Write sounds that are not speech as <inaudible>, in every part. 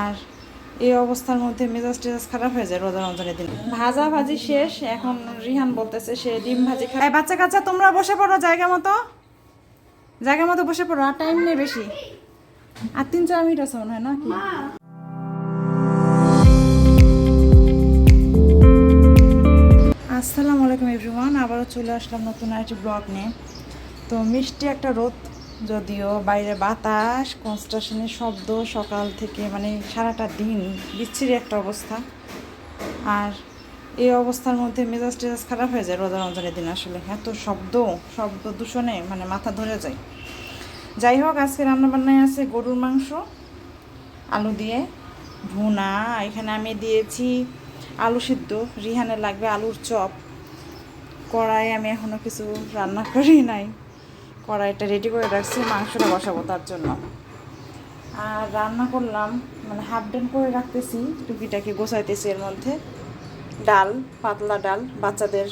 আর এই অবস্থার মধ্যে মেজাজ টেজাজ খারাপ হয়ে যায় রোজা রমজানের দিন। ভাজা ভাজি শেষ, এখন রিহান বলতেছে সে ডিম ভাজি খায় বাচ্চা কাচ্চা, তোমরা বসে পড়ো জায়গা মতো। জায়গা মতো বসে পড়ো, আর টাইম নেই বেশি। আর তিন চার মিনিট আছে মনে হয় না আসসালামু আলাইকুম এভরিওয়ান আবারও চলে আসলাম নতুন আরেকটি ব্লগ নিয়ে। তো মিষ্টি একটা রোদ যদিও বাইরে বাতাস কনস্ট্রাকশনের শব্দ, সকাল থেকে মানে সারাটা দিন বিচ্ছিরি একটা অবস্থা। আর এই অবস্থার মধ্যে মেজাজ টেজাজ খারাপ হয়ে যায় রোজা রমজানের দিন আসলে। এত শব্দ শব্দ দূষণে মানে মাথা ধরে যায়। যাই হোক, আজকে রান্নাবান্নায় আছে গরুর মাংস, আলু দিয়ে ভুনা। এখানে আমি দিয়েছি আলু সিদ্ধ রিহানে লাগবে আলুর চপ। কড়াই আমি এখনও কিছু রান্না করি নাই। কড়াইটা রেডি করে রাখছি, মাংসটা বসাবো তার জন্য। আর রান্না করলাম মানে হাফ ডান করে রাখতেছি, টুকিটাকি গোছাইতেছি এর মধ্যে। ডাল, পাতলা ডাল, বাচ্চাদের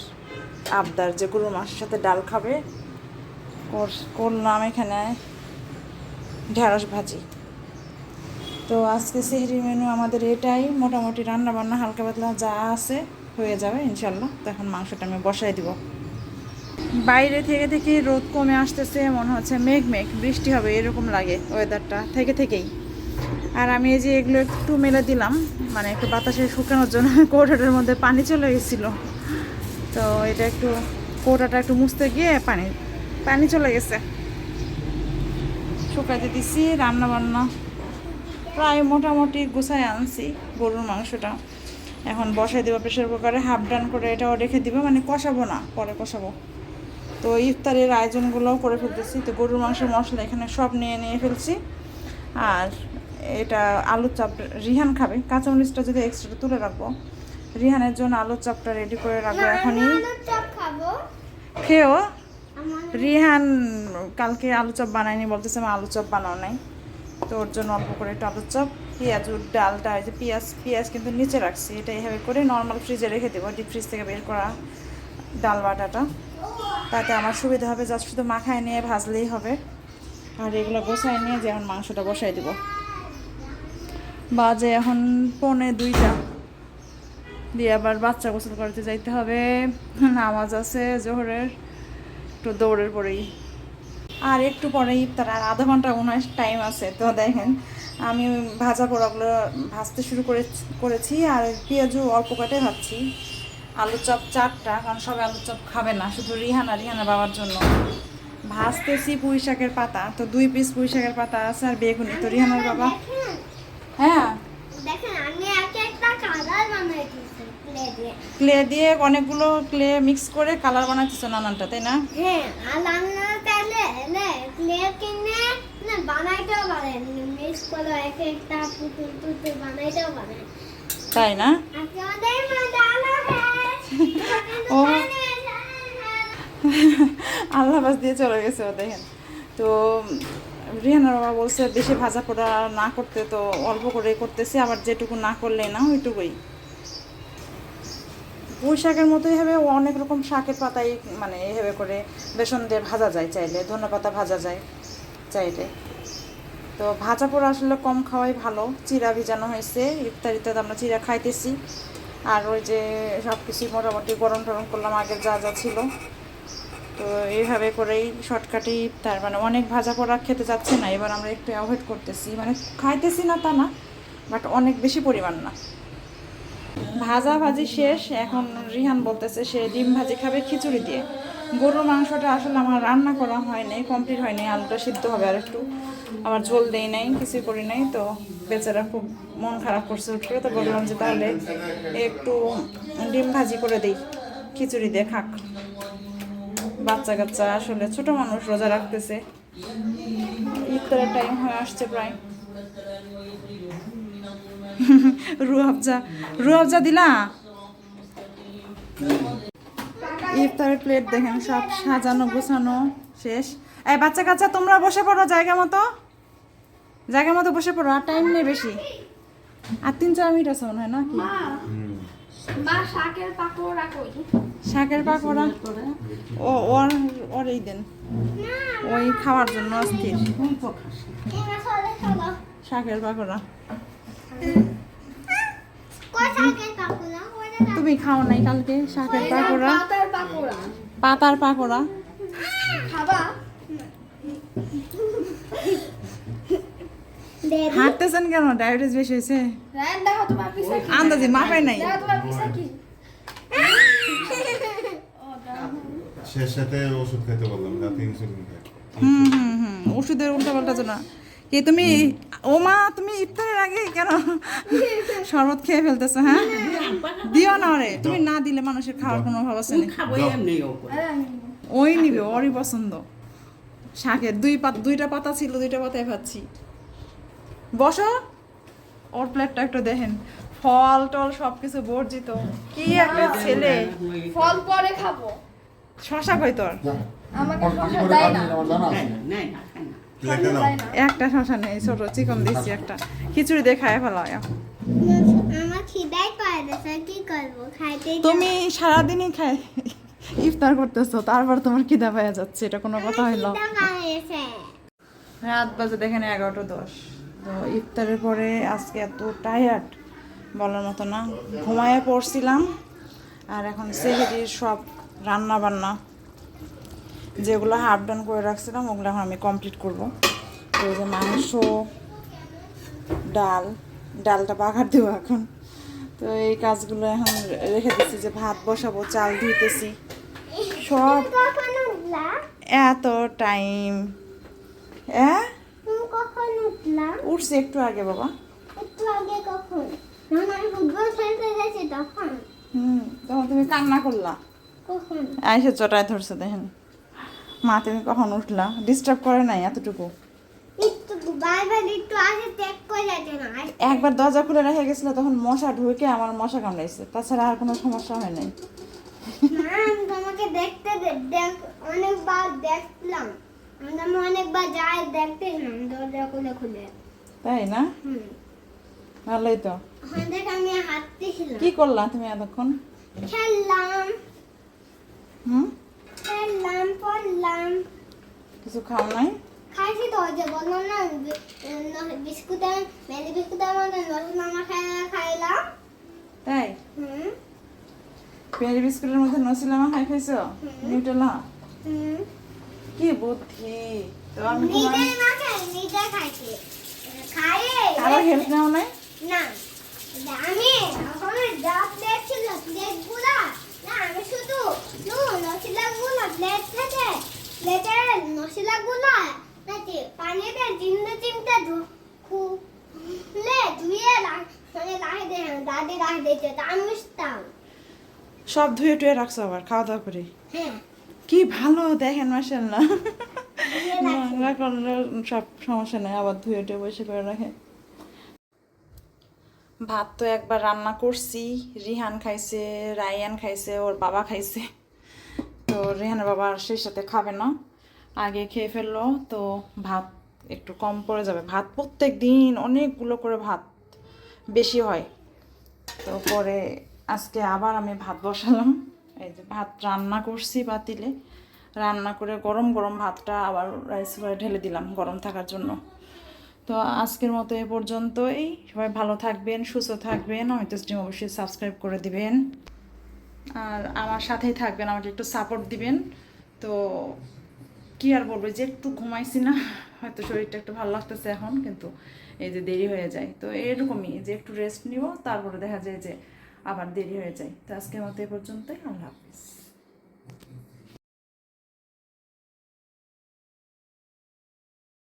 আবদার যে গরুর মাংসের সাথে ডাল খাবে। কর- করলাম এখানে ঢেঁড়স ভাজি। তো আজকে সেহরি মেনু আমাদের এটাই, মোটামুটি রান্না বান্না হালকা পাতলা যা আছে হয়ে যাবে ইনশাল্লাহ। তো এখন মাংসটা আমি বসাই দিব। বাইরে থেকে থেকে রোদ কমে আসতেছে, মনে হচ্ছে মেঘ মেঘ, বৃষ্টি হবে, এরকম লাগে ওয়েদারটা থেকে থেকেই। আর আমি এই যে এগুলো একটু মেলে দিলাম মানে একটু বাতাসে শুকানোর জন্য <laughs> কৌটাটার মধ্যে পানি চলে গেছিল। তো এটা একটু, কৌটাটা একটু মুছতে গিয়ে পানি পানি চলে গেছে। শুকাইতে দিছি রান্না বান্না প্রায় মোটামুটি গুছাই আনছি, গরুর মাংসটা। এখন বসাই দেবো প্রেশার কুকারে হাফ ডান করে এটাও রেখে দিব মানে কষাবো না, পরে কষাবো। তো ইফতারের আয়োজনগুলোও করে ফেলতেছি। তো গরুর মাংসের মশলা এখানে সব নিয়ে নিয়ে ফেলছি। আর এটা আলুর চাপ রিহান খাবে। কাঁচামরিচটা যদি এক্সট্রা তুলে রাখব রিহানের জন্য আলুর চাপটা রেডি করে রাখব এখনই। খেয়েও রিহান কালকে আলু চপ বানায়নি বলতেছে আমি আলু চপ বানাও নাই। তো ওর জন্য অল্প করে একটু আলু চপ পেঁয়াজ ডালটা এই যে পেঁয়াজ পেঁয়াজ কিন্তু নিচে রাখছি। এটা এইভাবে করে নর্মাল ফ্রিজে রেখে দেবো ডিপ ফ্রিজ থেকে বের করা ডাল বাটাটা। তাতে আমার সুবিধা হবে, জাস্ট শুধু মাখায় নিয়ে ভাজলেই হবে। আর এগুলো গোছায় নিয়ে যেমন মাংসটা বসাই দেবো। বাজে এখন পৌনে দুইটা। দিয়ে আবার বাচ্চা গোসল করতে যাইতে হবে। নামাজ আছে জোহরের, একটু দৌড়ের পরেই। আর একটু পরে ইফতার, আর আধা ঘণ্টা উনাশ টাইম আছে। তো দেখেন, আমি ভাজা পোড়াগুলো ভাজতে শুরু করে করেছি, আর পেঁয়াজও অল্প কাটে ভাজছি। আলু চপ চারটা কারণ সবাই আলু চপ খাবে না শুধু রিহানা রিহানা বাবার জন্য। ভাজতেছি পুঁই শাকের পাতা তো দুই পিস পুঁই শাকের পাতা আছে আর বেগুনি তো রিহানার বাবা। হ্যাঁ? ক্লে দিয়ে। অনেকগুলো ক্লে মিক্স করে কালার বানাইতেছো নানানটা তাই না? হ্যাঁ আর আমরা তাহলে নে ক্লে কিনে বানাইতেও পারেন। মিক্স করে এক একটা পুতুল পুতুল বানাইতেও পারেন। তাই না আজকে আমাদের মজা হলো ও। <laughs> আল্লাহ বাস দিয়ে চলে গেছে ও দেখেন। তো রিহানার বাবা বলছে বেশি ভাজা পোড়া না করতে তো অল্প করে করতেছি আবার যেটুকু না করলে না ওইটুকুই। পুঁই শাকের মতোই হবে অনেক রকম শাকের পাতাই মানে এভাবে করে বেসন দিয়ে ভাজা যায় চাইলে ধনে পাতা ভাজা যায় চাইলে। তো ভাজা পোড়া আসলে কম খাওয়াই ভালো চিরা ভিজানো হয়েছে ইফতারিতে আমরা চিরা খাইতেছি। আর ওই যে সব কিছুই মোটামুটি গরম টরম করলাম আগে যা যা ছিল। তো এইভাবে করেই শর্টকাটে তার মানে অনেক ভাজা পোড়া খেতে যাচ্ছে না, এবার আমরা একটু অ্যাভয়েড করতেছি। মানে খাইতেছি না তা না বাট অনেক বেশি পরিমাণ না। ভাজা ভাজি শেষ, এখন রিহান বলতেছে সে ডিম ভাজি খাবে খিচুড়ি দিয়ে। গরুর মাংসটা আসলে আমার রান্না করা হয়নি কমপ্লিট হয়নি আলুটা সিদ্ধ হবে আর একটু। আমার ঝোল দেই নাই, কিছুই করি নাই, তো বেচারা খুব মন খারাপ করছে উঠে তো বললাম যে তাহলে একটু ডিম ভাজি করে দিই, খিচুড়ি দিয়ে খাক। বাচ্চা কাচ্চা আসলে ছোট মানুষ রোজা রাখতেছে। ইফতারের টাইম হয়ে আসছে প্রায়। রুয়াবজা রুয়াবজা দিলা? ইফতারের প্লেট দেখেন সব সাজানো গোছানো শেষ। এই বাচ্চা কাচ্চা তোমরা বসে পড়ো জায়গা মতো। জায়গা মতো বসে পড়ো আর টাইম নেই বেশি। আর তিন চার মিনিট আছে মনে হয় না কি শাকের পাকোড়া শাকের পাকোড়া ও ওর ওর এই দেন। ওই খাওয়ার জন্য অস্থির। শাকের পাকোড়া তুমি খাও নাই কালকে শাকের পাকোড়া পাতার পাকোড়া খাবা? হাঁটতেছেন কেন? ডায়াবেটিস বেশি হয়েছে। আন্দাজে মাপাই নাই। <laughs> শেষ সাথে ওষুধ খেতে বললাম রাতে ইনসুলিন খাই হুম হুম হুম ওষুধের উল্টা পাল্টা না কি তুমি ও মা তুমি ইফতারের আগে কেন শরবত খেয়ে ফেলতেছো হ্যাঁ? দিও না রে তুমি না দিলে মানুষের খাওয়ার কোনো অভাব আছে না খাব এমনি ও করে। ওই নিবে ওরই পছন্দ। শাকের দুই পাত দুইটা পাতা ছিল দুইটা পাতায় খাচ্ছি বসো ওর প্লেটটা একটু দেখেন। ফল টল সব কিছু বর্জিত। কি একটা ছেলে। ফল পরে খাব। শশা কই তোর? আমাকে শসা দেয় না। না, না, একটা শশা নেই ছোট চিকন দিচ্ছি একটা। খিচুড়ি দিয়ে খায় ফেলা আমার খিদাই পায় না স্যার কি করব? খাইতে তুমি সারাদিনই খাই ইফতার করতেছো তারপর তোমার খিদা পাওয়া যাচ্ছে এটা কোনো কথা হইল। রাত বাজে দেখেন এগারোটা দশ। তো ইফতারের পরে আজকে এত টায়ার্ড বলার মতো না। ঘুমায় পড়ছিলাম আর এখন সেহেরির সব রান্না বান্না যেগুলো হাফ ডান করে রাখছিলাম ওগুলো এখন আমি কমপ্লিট করব। তো যে মাংস ডাল ডালটা বাগার দেবো এখন। তো এই কাজগুলো এখন রেখে দিচ্ছি যে ভাত বসাবো চাল ধুইতেছি। সব এত টাইম হ্যাঁ উঠছে একটু আগে বাবা। একটু আগে কখন? তখন? হুম তখন তুমি কান্না করলা। আইসে চটায় ধরছে দেখেন। মা তুমি কখন উঠলা? ডিস্টার্ব করে নাই এতটুকু? একবার দরজা খুলে রেখে গেছিল তখন মশা ঢুকে আমার মশা কামড়াইছে। তাছাড়া আর কোনো সমস্যা হয় নাই। তোমাকে দেখতে দেখ অনেকবার দেখলাম। আমি অনেকবার যাই দেখতে দরজা খুলে খুলে। তাই না? ভালোই তো। আমি হাঁটতেছিলাম। কি করলা তুমি এতক্ষণ? খেললাম। হুম? খেললাম পড়লাম। কিছু খাও নাই? খাইছি তো যে বললাম না বি- ন- বিস্কুটের মেরি বিস্কুটের নতুন মামা খাই খাইলাম। তাই? হুম। পেয়ারি বিস্কুটের মধ্যে নসিলামা খাই খাইছো? নিউটেলা? হুম। কি বুদ্ধি? তো আমি নিজেই না খাই নিজে খাইছি। খাই কারও হেল্প নেও নাই না আমি ওখানে যা প্লেট ছিল প্লেটগুলা না আমি শুধু নসিলা গুলা প্লেট থেকে প্লেটের নসিলা গুলা নাকি পানিতে চিমতে চিমতে খুলে ধুয়ে রাখ মানে রাখে দে দাদি রাখে দিয়েছে তা আমি বুঝতাম সব ধুয়ে টুয়ে রাখছো আবার খাওয়া দাওয়া করে? হ্যাঁ। কি ভালো দেখেন মাসাল্লাহ। নোংরা করলে সব সমস্যা নেই আবার ধুয়ে টুয়ে বসে করে রাখে। ভাত তো একবার রান্না করছি রিহান খাইছে রায়ান খাইছে ওর বাবা খাইছে। তো রিহানের বাবা সেই সাথে খাবে না আগে খেয়ে ফেলল তো ভাত একটু কম পড়ে যাবে। ভাত প্রত্যেক দিন অনেকগুলো করে ভাত বেশি হয়। তো পরে আজকে আবার আমি ভাত বসালাম। এই যে ভাত রান্না করছি পাতিলে রান্না করে গরম গরম ভাতটা আবার রাইস কুকারে ঢেলে দিলাম গরম থাকার জন্য। তো আজকের মতো এ পর্যন্তই। সবাই ভালো থাকবেন, সুস্থ থাকবেন। হয়তো স্ট্রিম অবশ্যই সাবস্ক্রাইব করে দিবেন। আর আমার সাথেই থাকবেন, আমাকে একটু সাপোর্ট দিবেন। তো কি আর বলব যে একটু ঘুমাইছি না, হয়তো শরীরটা একটু ভালো লাগতেছে এখন, কিন্তু এই যে দেরি হয়ে যায়। তো এরকমই, যে একটু রেস্ট নিব, তারপরে দেখা যায় যে আবার দেরি হয়ে যায়। তো আজকের মতো এ পর্যন্তই, আল্লাহ হাফিজ।